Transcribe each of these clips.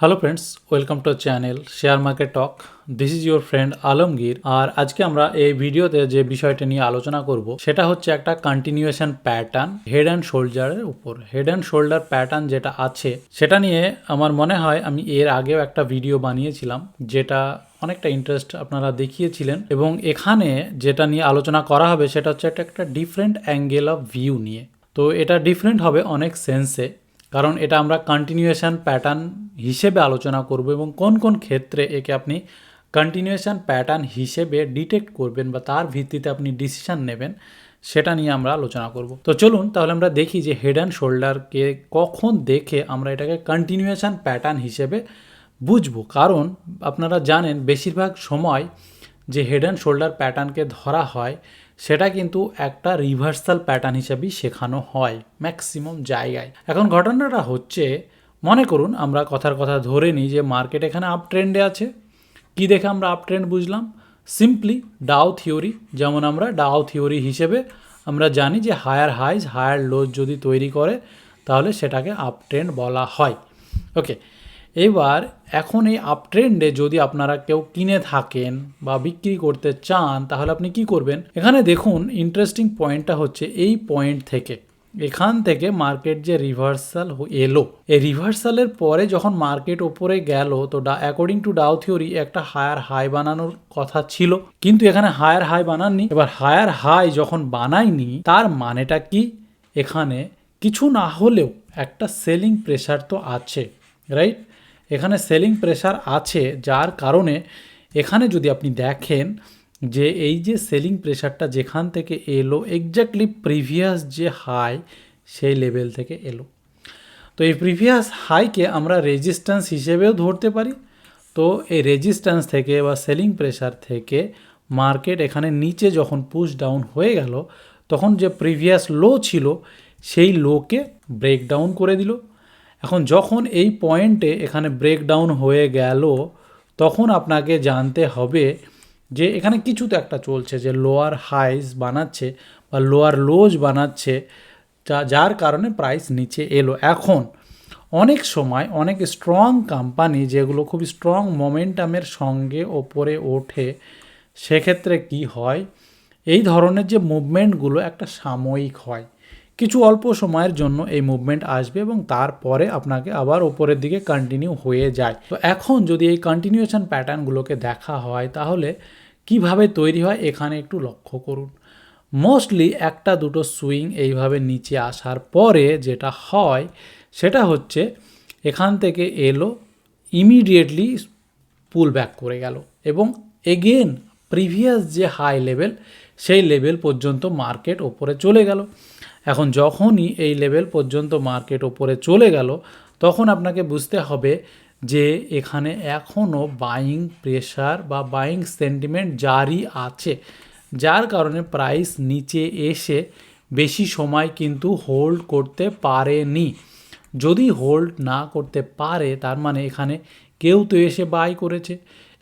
Hello friends welcome to channel share market talk this is your friend Alamgir আর আজকে আমরা এই ভিডিওতে যে বিষয়টা নিয়ে আলোচনা করব, সেটা হচ্ছে একটা কন্টিনিউয়েশন প্যাটার্ন হেড অ্যান্ড শোল্ডারের উপর। হেড অ্যান্ড শোল্ডার প্যাটার্ন যেটা আছে, সেটা নিয়ে আমার মনে হয় আমি এর আগেও একটা ভিডিও বানিয়েছিলাম, যেটা অনেকটা ইন্টারেস্ট আপনারা দেখিয়েছিলেন। এবং এখানে যেটা নিয়ে আলোচনা করা হবে, সেটা হচ্ছে একটা একটা ডিফারেন্ট অ্যাঙ্গেল অফ ভিউ নিয়ে। তো এটা ডিফারেন্ট হবে অনেক সেন্সে কারণ এটা আমরা কন্টিনিউয়েশান প্যাটার্ন হিসেবে আলোচনা করব এবং কোন কোন ক্ষেত্রে একে আপনি কন্টিনিউয়েশান প্যাটার্ন হিসেবে ডিটেক্ট করবেন বা তার ভিত্তিতে আপনি ডিসিশন নেবেন, সেটা নিয়ে আমরা আলোচনা করব। তো চলুন, তাহলে আমরা দেখি যে হেড অ্যান্ড শোল্ডারকে কখন দেখে আমরা এটাকে কন্টিনিউয়েশান প্যাটার্ন হিসেবে বুঝব। কারণ আপনারা জানেন, বেশিরভাগ সময় যে হেড অ্যান্ড শোল্ডার প্যাটার্নকে ধরা হয় সেটা কিন্তু একটা রিভার্সাল প্যাটার্ন হিসেবেই শেখানো হয় ম্যাক্সিমাম জায়গায়। এখন ঘটনাটা হচ্ছে, মনে করুন আমরা কথার কথা ধরে নিই যে মার্কেট এখানে আপ ট্রেন্ডে আছে। কি দেখে আমরা আপ ট্রেন্ড বুঝলাম? সিম্পলি ডাও থিওরি যেমন আমরা ডাও থিওরি হিসেবে আমরা জানি যে হায়ার হাইজ হায়ার লোজ যদি তৈরি করে, তাহলে সেটাকে আপ ট্রেন্ড বলা হয়। ওকে এবার এখন এই আপ ট্রেন্ডে যদি আপনারা কেউ কিনে থাকেন বা বিক্রি করতে চান, তাহলে আপনি কি করবেন? এখানে দেখুন ইন্টারেস্টিং পয়েন্টটা হচ্ছে এই পয়েন্ট থেকে। এখান থেকে মার্কেট যে রিভার্সাল এলো। এই রিভার্সালের পরে যখন মার্কেট ওপরে গেল, তো ডা অ্যাকর্ডিং টু ডাউ থিওরি একটা হায়ার হাই বানানোর কথা ছিল। কিন্তু এখানে হায়ার হাই বানাননি। এবার হায়ার হাই যখন বানায়নি তার মানেটা কি? এখানে কিছু না হলেও একটা সেলিং প্রেশার তো আছে রাইট এখানে সেলিং প্রেশার আছে, যার কারণে এখানে যদি আপনি দেখেন যে এই যে সেলিং প্রেশারটা যেখান থেকে এলো এক্স্যাক্টলি প্রিভিয়াস যে হাই সেই লেভেল থেকে এলো। তো এই প্রিভিয়াস হাইকে আমরা রেজিস্ট্যান্স হিসেবেও ধরতে পারি। তো এই রেজিস্ট্যান্স থেকে বা সেলিং প্রেশার থেকে মার্কেট এখানে নিচে যখন পুশ ডাউন হয়ে গেল, তখন যে প্রিভিয়াস লো ছিল, সেই লোকে ব্রেক ডাউন করে দিল। এখন যখন এই পয়েন্টে এখানে ব্রেকডাউন হয়ে গেল, তখন আপনাকে জানতে হবে যে এখানে কিছু তো একটা চলছে, যে লোয়ার হাইস বানাচ্ছে বা লোয়ার লোজ বানাচ্ছে, যা, যার কারণে প্রাইস নিচে এলো। এখন অনেক সময় অনেক স্ট্রং কোম্পানি যেগুলো খুব স্ট্রং মোমেন্টামের সঙ্গে ওপরে ওঠে, সেক্ষেত্রে কি হয়? এই ধরনের যে মুভমেন্টগুলো একটা সাময়িক হয়। কিছু অল্প সময়ের জন্য এই মুভমেন্ট আসবে এবং তারপরে আপনাকে আবার ওপরের দিকে কন্টিনিউ হয়ে যায়। তো এখন যদি এই কন্টিনিউশন প্যাটার্নগুলোকে দেখা হয়, তাহলে কীভাবে তৈরি হয় এখানে একটু লক্ষ্য করুন। মোস্টলি একটা দুটো সুইং এইভাবে নিচে আসার পরে যেটা হয়, সেটা হচ্ছে এখান থেকে এলো ইমিডিয়েটলি পুল ব্যাক করে গেল এবং এগেন প্রিভিয়াস যে হাই লেভেল সেই লেভেল পর্যন্ত মার্কেট ওপরে চলে গেল। এখন যখনই এই লেভেল পর্যন্ত মার্কেট ওপরে চলে গেল, তখন আপনাকে বুঝতে হবে যে এখানে এখনও বাইং প্রেশার বা বাইং সেন্টিমেন্ট জারি আছে, যার কারণে প্রাইস নিচে এসে বেশি সময় কিন্তু হোল্ড করতে পারেনি। যদি হোল্ড না করতে পারে, তার মানে এখানে কেউ তো এসে বাই করেছে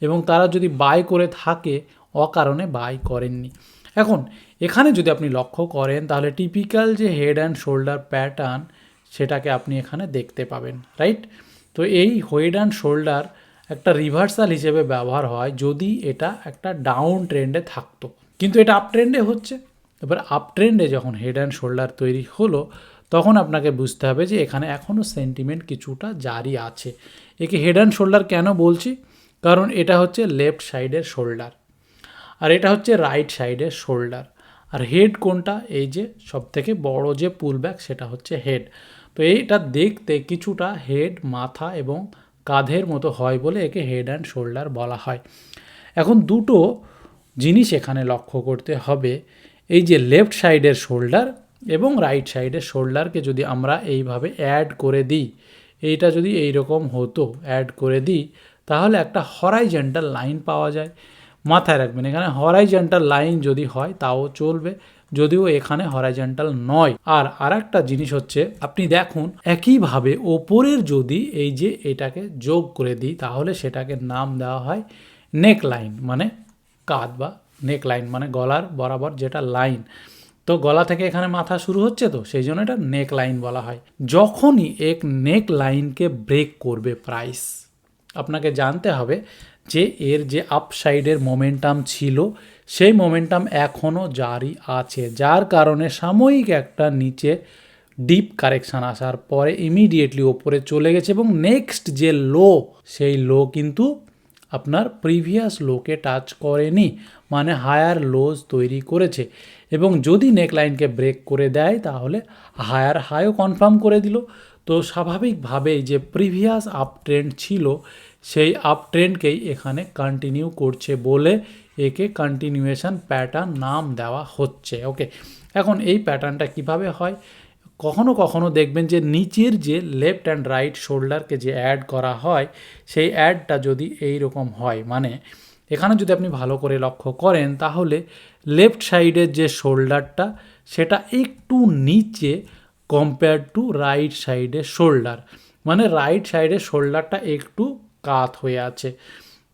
এবং তারা যদি বাই করে থাকে, অকারণে বাই করেননি। এখন, এখানে যদি আপনি লক্ষ্য করেন, তাহলে টিপিক্যাল যে হেড অ্যান্ড শোল্ডার প্যাটার্ন সেটাকে আপনি এখানে দেখতে পাবেন রাইট তো এই হেড অ্যান্ড শোল্ডার একটা রিভার্সাল হিসেবে ব্যবহার হয় যদি এটা একটা ডাউন ট্রেন্ডে থাকতো। কিন্তু এটা আপ ট্রেন্ডে হচ্ছে। এবার আপ ট্রেন্ডে যখন হেড অ্যান্ড শোল্ডার তৈরি হলো, তখন আপনাকে বুঝতে হবে যে এখানে এখনও সেন্টিমেন্ট কিছুটা জারি আছে। একে হেড অ্যান্ড শোল্ডার কেন বলছি? কারণ এটা হচ্ছে লেফট সাইডের শোল্ডার আর এটা হচ্ছে রাইট সাইডের শোল্ডার আর হেড কোনটা? এই যে সব থেকে বড় যে পুল ব্যাক সেটা হচ্ছে হেড তো এইটা দেখতে কিছুটা হেড মাথা এবং কাঁধের মতো হয় বলে একে হেড অ্যান্ড শোল্ডার বলা হয়। এখন দুটো জিনিস এখানে লক্ষ্য করতে হবে। এই যে লেফট সাইডের শোল্ডার এবং রাইট সাইডের শোল্ডারকে যদি আমরা এইভাবে অ্যাড করে দিই, এইটা যদি এই রকম হতো অ্যাড করে দিই, তাহলে একটা হরাইজেন্টাল লাইন পাওয়া যায়। মাথায় রাখবেন। এখানে হরাইজেন্টাল লাইন যদি হয়, তাও চলবে। যদিও এখানে হরাইজেন্টাল নয়। আর আর একটা জিনিস হচ্ছে, আপনি দেখুন, একইভাবে ওপরের যদি এই যে এটাকে যোগ করে দিই, তাহলে সেটাকে নাম দেওয়া হয় নেক লাইন মানে কাঁধ বা নেক লাইন মানে গলার বরাবর যেটা লাইন তো গলা থেকে এখানে মাথা শুরু হচ্ছে তো, সেই জন্য এটা নেক লাইন বলা হয়। যখনই এক নেক লাইনকে ব্রেক করবে প্রাইস আপনাকে জানতে হবে যে এর যে আপসাইডের মোমেন্টাম ছিল, সেই মোমেন্টাম এখনও জারি আছে, যার কারণে সাময়িক একটা নিচে ডিপ কারেকশান আসার পরে ইমিডিয়েটলি ওপরে চলে গেছে এবং নেক্সট যে লো সেই লো কিন্তু আপনার প্রিভিয়াস লোকে টাচ করেনি মানে হায়ার লোজ তৈরি করেছে। এবং যদি নেকলাইনকে ব্রেক করে দেয়, তাহলে হায়ার হাইও কনফার্ম করে দিল। তো স্বাভাবিকভাবেই যে প্রিভিয়াস আপ ট্রেন্ড ছিল সেই আপ ট্রেন্ডকেই এখানে কন্টিনিউ করছে বলে একে কন্টিনিউয়েশন প্যাটার্ন নাম দেওয়া হচ্ছে। ওকে এখন এই প্যাটার্নটা কীভাবে হয়? কখনো কখনো দেখবেন যে নিচের যে লেফট অ্যান্ড রাইট শোল্ডারকে যে অ্যাড করা হয়, সেই অ্যাডটা যদি এই রকম হয় মানে এখানে যদি আপনি ভালো করে লক্ষ্য করেন, তাহলে লেফট সাইডের যে শোল্ডারটা সেটা একটু নিচে কম্পেয়ার টু রাইট সাইডের শোল্ডার মানে রাইট সাইডের শোল্ডারটা একটু কাত হয়ে আছে।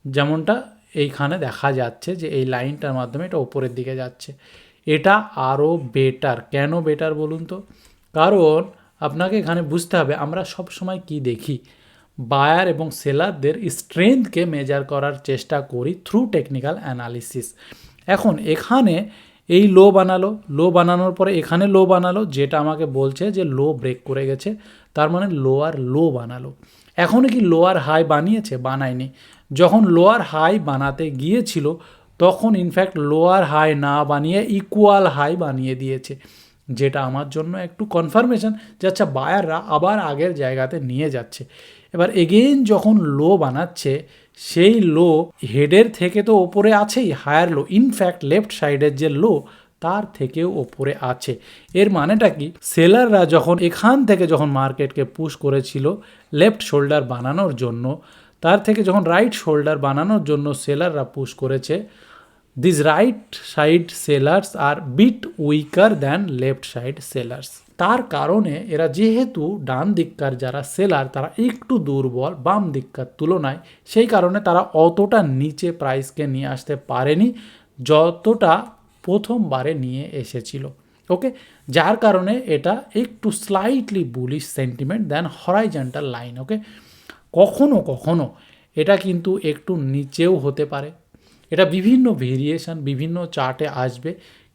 যেমনটা এইখানে দেখা যাচ্ছে যে এই লাইনটার মাধ্যমে এটা ওপরের দিকে যাচ্ছে। এটা আরও বেটার কেন বেটার বলুন তো? কারণ আপনাকে এখানে বুঝতে হবে আমরা সব সময় কি দেখি? বায়ার এবং সেলারদের স্ট্রেংথকে মেজার করার চেষ্টা করি থ্রু টেকনিক্যাল অ্যানালিসিস এখন এখানে এই লো বানালো লো বানানোর পরে এখানে লো বানালো, যেটা আমাকে বলছে যে লো ব্রেক করে গেছে, তার মানে লোয়ার লো বানালো। এখনও কি লোয়ার হাই বানিয়েছে? বানায়নি। যখন লোয়ার হাই বানাতে গিয়েছিল, তখন ইনফ্যাক্ট লোয়ার হাই না বানিয়ে ইকুয়াল হাই বানিয়ে দিয়েছে। যেটা আমার জন্য একটু কনফার্মেশন যে আচ্ছা বায়াররা আবার আগের জায়গাতে নিয়ে যাচ্ছে। এবার এগেইন যখন লো বানাচ্ছে, সেই লো হেডের থেকে তো ওপরে আছেই হায়ার লো ইনফ্যাক্ট লেফট সাইডের যে লো তার থেকেও ওপরে আছে। এর মানেটা কি? সেলাররা যখন এখান থেকে যখন মার্কেটকে পুশ করেছিল লেফট শোল্ডার বানানোর জন্য, তার থেকে যখন রাইট শোল্ডার বানানোর জন্য সেলাররা পুশ করেছে, this right side sellers are bit weaker than left side sellers. তার কারণে এরা যেহেতু ডান দিককার যারা সেলার, তারা একটু দুর্বল বাম দিককার তুলনায়, সেই কারণে তারা অতটা নিচে প্রাইসকে নিয়ে আসতে পারেনি, যতটা প্রথমবারে নিয়ে এসেছিল ওকে যার কারণে এটা একটু slightly bullish sentiment then horizontal line okay কখনো কখনো এটা কিন্তু একটু নিচেও হতে পারে। এটা বিভিন্ন ভেরিয়েশন বিভিন্ন চার্টে আসবে,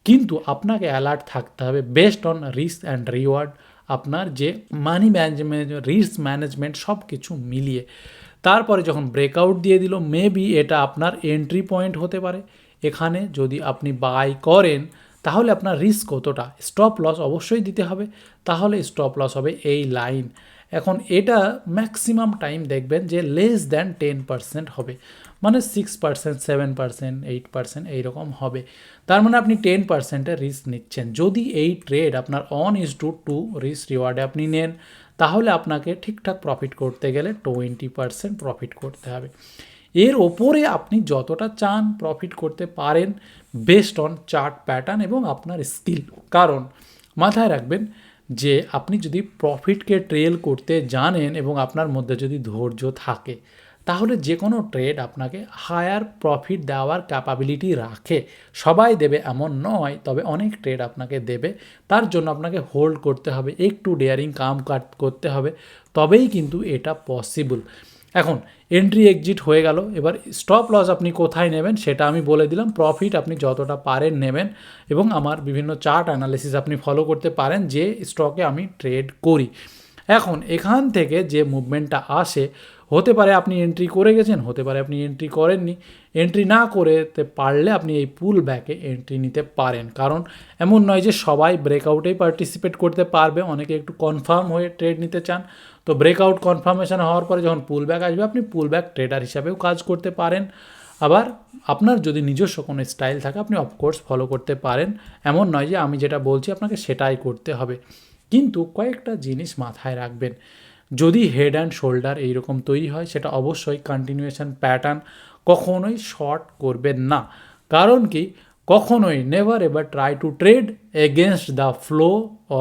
কিন্তু আপনাকে অ্যালার্ট থাকতে হবে best on risk and reward আপনার যে মানি ম্যানেজমেন্ট রিস্ক ম্যানেজমেন্ট সব কিছু মিলিয়ে। তারপরে যখন ব্রেকআউট দিয়ে দিল মেবি এটা আপনার এন্ট্রি পয়েন্ট হতে পারে। এখানে যদি আপনি বাই করেন, তাহলে আপনার রিস্ক কতটা? স্টপ লস অবশ্যই দিতে হবে। তাহলে স্টপ লস হবে এই লাইন এখন এটা ম্যাক্সিমাম টাইম দেখবেন যে লেস দ্যান টেন পার্সেন্ট হবে। মানে six percent seven percent eight percent এইরকম হবে। তার মানে আপনি টেন পার্সেন্টের রিস্ক নিচ্ছেন। যদি এই ট্রেড আপনার on is to two risk রিওয়ার্ডে আপনি নেন, তাহলে আপনাকে ঠিকঠাক প্রফিট করতে গেলে টোয়েন্টি পার্সেন্ট প্রফিট করতে হবে। এর ওপরে আপনি যতটা চান প্রফিট করতে পারেন বেস্ট অন চার্ট প্যাটার্ন এবং আপনার স্কিল কারণ মাথায় রাখবেন যে আপনি যদি প্রফিটকে ট্রেল করতে জানেন এবং আপনার মধ্যে যদি ধৈর্য থাকে, তাহলে যে কোনো ট্রেড আপনাকে হায়ার প্রফিট দেওয়ার ক্যাপাবিলিটি রাখে। সবাই দেবে এমন নয়, তবে অনেক ট্রেড আপনাকে দেবে। তার জন্য আপনাকে হোল্ড করতে হবে, একটু ডেয়ারিং কাম করতে হবে, তবেই কিন্তু এটা পসিবল এখন এন্ট্রি এক্সিট হয়ে গেল। এবার স্টপ লস আপনি কোথায় নেবেন সেটা আমি বলে দিলাম। প্রফিট আপনি যতটা পারেন নেবেন এবং আমার বিভিন্ন চার্ট অ্যানালিসিস আপনি ফলো করতে পারেন যে স্টকে আমি ট্রেড করি। এখন, এখান থেকে যে মুভমেন্টটা আসে হতে পারে আপনি এন্ট্রি করে গেছেন, হতে পারে আপনি এন্ট্রি করেননি। এন্ট্রি না করতে পারলে আপনি এই পুল ব্যাকে এন্ট্রি নিতে পারেন। কারণ এমন নয় যে সবাই ব্রেকআউটেই পার্টিসিপেট করতে পারবে, অনেকে একটু কনফার্ম হয়ে ট্রেড নিতে চান। তো ব্রেকআউট কনফার্মেশন হওয়ার পরে যখন পুল ব্যাক আসবে, আপনি পুল ব্যাক ট্রেডার হিসাবেও কাজ করতে পারেন। আবার আপনার যদি নিজস্ব কোনো স্টাইল থাকে, আপনি অফকোর্স ফলো করতে পারেন। এমন নয় যে আমি যেটা বলছি আপনাকে সেটাই করতে হবে। কিন্তু কয়েকটা জিনিস মাথায় রাখবেন। যদি হেড অ্যান্ড শোল্ডার এইরকম তৈরি হয়, সেটা অবশ্যই কন্টিনিউয়েশন প্যাটার্ন কখনোই শর্ট করবেন না। কারণ কি? কখনোই never ever try to trade against the flow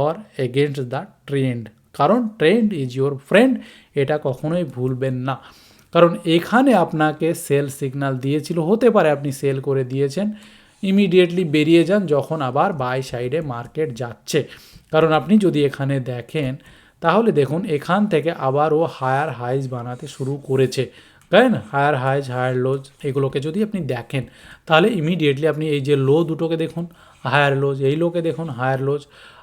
or against the trend কারণ ট্রেন্ড ইজ ইউর ফ্রেন্ড এটা কখনোই ভুলবেন না। কারণ এখানে আপনাকে সেল সিগনাল দিয়েছিল, হতে পারে আপনি সেল করে দিয়েছেন ইমিডিয়েটলি বেরিয়ে যান যখন আবার বাই সাইডে মার্কেট যাচ্ছে। কারণ আপনি যদি এখানে দেখেন তাহলে দেখুন, এখান থেকে আবার ও হায়ার হাইজ বানাতে শুরু করেছে। তাই না? হায়ার হাইজ হায়ার লোজ এগুলোকে যদি আপনি দেখেন, তাহলে ইমিডিয়েটলি আপনি এই যে লো দুটোকে দেখুন হায়ার লোজ এই লোকে দেখুন হায়ার লোজ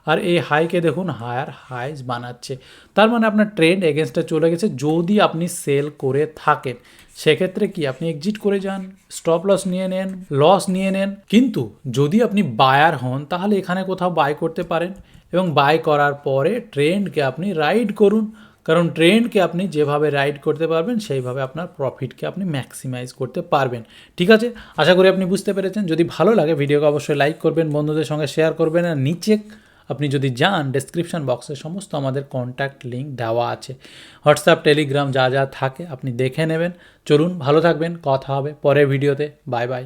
আর এই হাইকে দেখুন হায়ার হাইজ বানাচ্ছে। তার মানে আপনার ট্রেন্ড এগেনস্টে চলে গেছে, যদি আপনি সেল করে থাকেন। সেক্ষেত্রে কি আপনি এক্সিট করে যান স্টপ লস নিয়ে নেন লস নিয়ে নেন। কিন্তু যদি আপনি বায়ার হন, তাহলে এখানে কোথাও বাই করতে পারেন। এবং বাই করার পরে ট্রেন্ডকে আপনি রাইড করুন। কারণ ট্রেন্ডকে আপনি যেভাবে রাইড করতে পারবেন, সেইভাবে আপনার প্রফিটকে আপনি ম্যাক্সিমাইজ করতে পারবেন। ঠিক আছে? আশা করি আপনি বুঝতে পেরেছেন। যদি ভালো লাগে ভিডিওকে অবশ্যই লাইক করবেন, বন্ধুদের সঙ্গে শেয়ার করবেন। আর নিচে আপনি যদি যান ডেসক্রিপশন বক্সে সমস্ত আমাদের কন্ট্যাক্ট লিঙ্ক দেওয়া আছে। হোয়াটসঅ্যাপ টেলিগ্রাম যা যা থাকে আপনি দেখে নেবেন। চলুন, ভালো থাকবেন। কথা হবে পরের ভিডিওতে বাই বাই